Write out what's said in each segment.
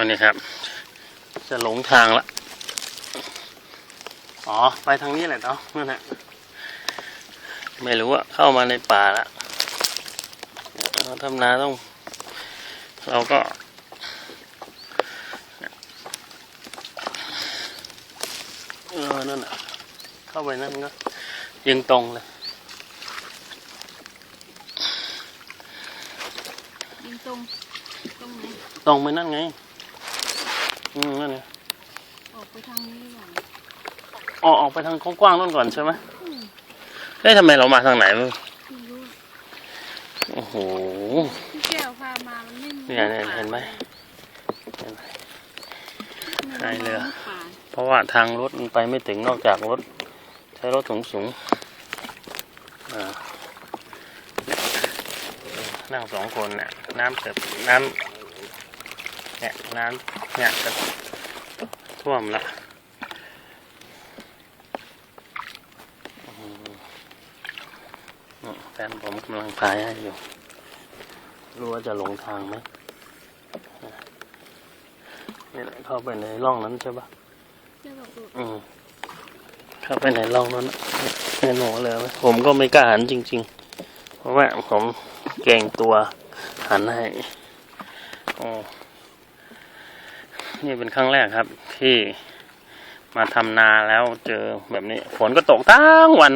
อันนี้ครับ จะหลงทางละ อ๋อ ไปทางนี้แหละเนาะนั่นแหละไม่รู้ว่าเข้ามาในป่าละเราทำนาต้อง เราก็เออนั่นน่ะ เข้าไปนั่นก็ยิงตรงเลยยิงตรง ตรงไหน ตรงไปนั่นไง อืมนั่นไงออกไปทางนี้ก่อนออกออกไปทางกว้างๆนั่นก่อนใช่ไหมอืมเฮ้ยทำไมเรามาทางไหนวะไม่รู้โอ้โห พี่แก้วพามามันไม่มีเนี่ยเนี่ยเห็นไหมไม่หายเรือไม่ป่าเพราะว่าทางรถมันไปไม่ถึงนอกจากรถ ใช้รถสูงสูงๆอ่านั่งสองคนเนี่ยน้ำเกิดน้ำ เนี่ยน้ำเนี่ยจะท่วมละอืมอืมแฟนผมกำลังพายให้อยู่ รู้ว่าจะหลงทางไหมนี่แหละเข้าไปในร่องนั้นใช่ปะเจ้าบอกว่าอืมเข้าไปไหนลองนั้นแน่หนูเลยไหมผมก็ไม่กล้าหันจริง ๆ เพราะว่าผมเกรงตัวหันให้โอ้ นี่เป็นครั้งแรกครับ ที่มาทำนาแล้วเจอแบบนี้ ฝนก็ตกทั้งวัน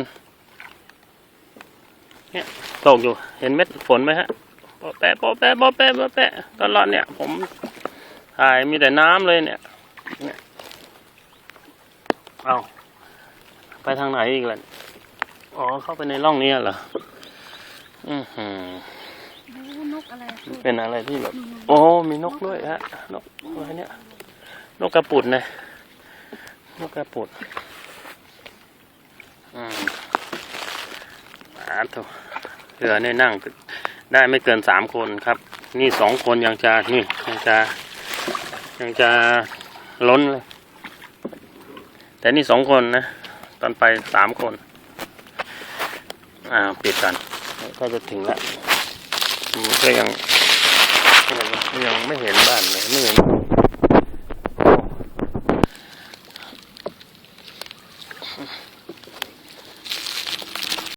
เนี่ยตกอยู่เห็นเม็ดฝนไหมฮะโปะแปะโปะแปะโปะแปะโปะแปะตลอดเนี่ย ผมถ่ายมีแต่น้ำเลยเนี่ยเนี่ยเอาไปทางไหนอีกล่ะอ๋อเข้าไปในร่องนี้เหรอ อือหือ อะไรพูดเป็นอะไรที่แบบ โอ้มีนกด้วยฮะนกอะไรเนี่ย นกกระปุดนะนกกระปุดอืมอาถูเรือเนี่ยนั่ง ได้ไม่เกินสามคนครับ นี่สองคนยังจะนี่ยังจะยังจะล้นเลย แต่นี่สองคนนะ ตอนไปสามคน อ่าปิดกันก็จะถึงแล้ว ก็ยังยังไม่เห็นบ้านเลยไม่เห็นอ